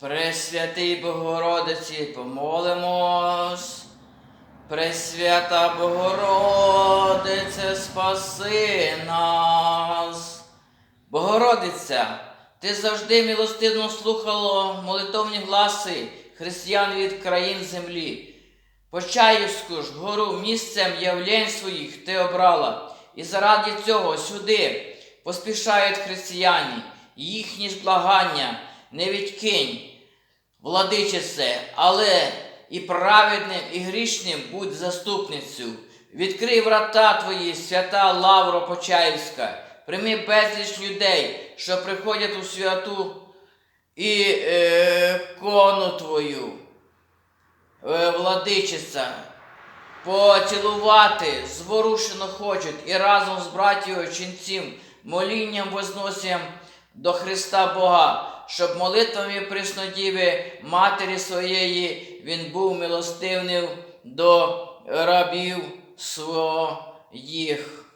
Пресвятий Богородиці, помолимось. Пресвята Богородице, спаси нас. Богородиця, ти завжди милостивно слухала молитовні гласи християн від країн землі. Почаївську ж гору місцем явлень своїх ти обрала, і заради цього сюди поспішають християні, їхні ж благання не відкинь, владичице, але і праведним, і грішним будь заступницю. Відкрий врата твої, свята Лавро Почаївська, прийми безліч людей, що приходять у святу і е, кону твою е, владичиця, поцілувати зворушено хочуть і разом з братією ченців молінням возносям до Христа Бога, щоб молитвами Преснодіви Матері своєї він був милостивним до рабів своїх.